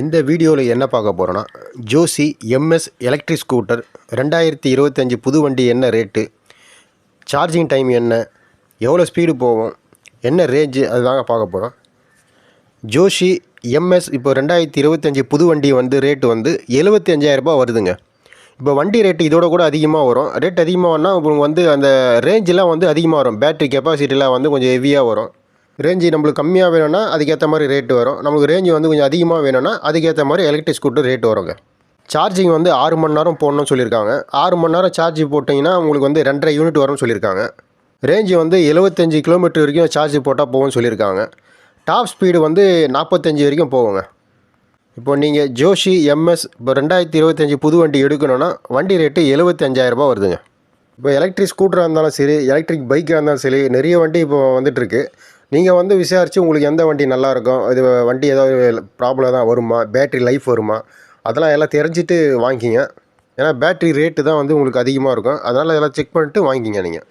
இந்த வீடியோவில் என்ன பார்க்க போகிறோன்னா ஜோசி எம்எஸ் எலக்ட்ரிக் ஸ்கூட்டர் ரெண்டாயிரத்தி இருபத்தஞ்சி புது வண்டி என்ன ரேட்டு சார்ஜிங் டைம் என்ன எவ்வளோ ஸ்பீடு போகும் என்ன ரேஞ்சு அதுதாங்க பார்க்க போகிறோம் ஜோஷி எம்எஸ் இப்போ ரெண்டாயிரத்தி இருபத்தஞ்சி புது வண்டி வந்து ரேட்டு வந்து எழுபத்தி அஞ்சாயிரரூபா வருதுங்க. இப்போ வண்டி ரேட்டு இதோட கூட அதிகமாக வரும். ரேட் அதிகமாகனா உங்களுக்கு வந்து அந்த ரேஞ்செலாம் வந்து அதிகமாக வரும். பேட்ரி கெப்பாசிட்டிலாம் வந்து கொஞ்சம் ஹெவியாக வரும். ரேஞ்சு நம்மளுக்கு கம்மியாக வேணும்னா அதுக்கேற்ற மாதிரி ரேட்டு வரும். நம்மளுக்கு ரேஞ்சு வந்து கொஞ்சம் அதிகமாக வேணும்னா அதுக்கேற்ற மாதிரி எலக்ட்ரிக் ஸ்கூட்டர் ரேட்டு வருங்க. சார்ஜிங் வந்து ஆறு மணி நேரம் போடணும்னு சொல்லியிருக்காங்க. ஆறு மணி நேரம் சார்ஜ் போட்டிங்கன்னா உங்களுக்கு வந்து ரெண்டரை யூனிட் வரும்னு சொல்லியிருக்காங்க. ரேஞ்சு வந்து எழுபத்தஞ்சி கிலோமீட்டர் வரைக்கும் சார்ஜ் போட்டால் போகும்னு சொல்லியிருக்காங்க. டாப் ஸ்பீடு வந்து நாற்பத்தஞ்சு வரைக்கும் போகுங்க. இப்போ நீங்கள் ஜோஷி எம்எஸ் இப்போ ரெண்டாயிரத்தி இருபத்தஞ்சி புது வண்டி எடுக்கணும்னா வண்டி ரேட்டு எழுபத்தஞ்சாயிரரூபா வருதுங்க. இப்போ எலக்ட்ரிக் ஸ்கூட்டராக இருந்தாலும் சரி எலக்ட்ரிக் பைக்காக இருந்தாலும் சரி நிறைய வண்டி இப்போ வந்துட்டுருக்கு நீங்கள் வந்து விசாரித்து உங்களுக்கு எந்த வண்டி நல்லாயிருக்கும்? இது வண்டி ஏதாவது ப்ராப்ளம் தான் வருமா? பேட்டரி லைஃப் வருமா? அதெல்லாம் எல்லாம் தெரிஞ்சுட்டு வாங்கிக்கிங்க ஏன்னா பேட்ரி ரேட்டு தான் வந்து உங்களுக்கு அதிகமாக இருக்கும். அதனால் எல்லாம் செக் பண்ணிட்டு வாங்கிக்கிங்க நீங்கள்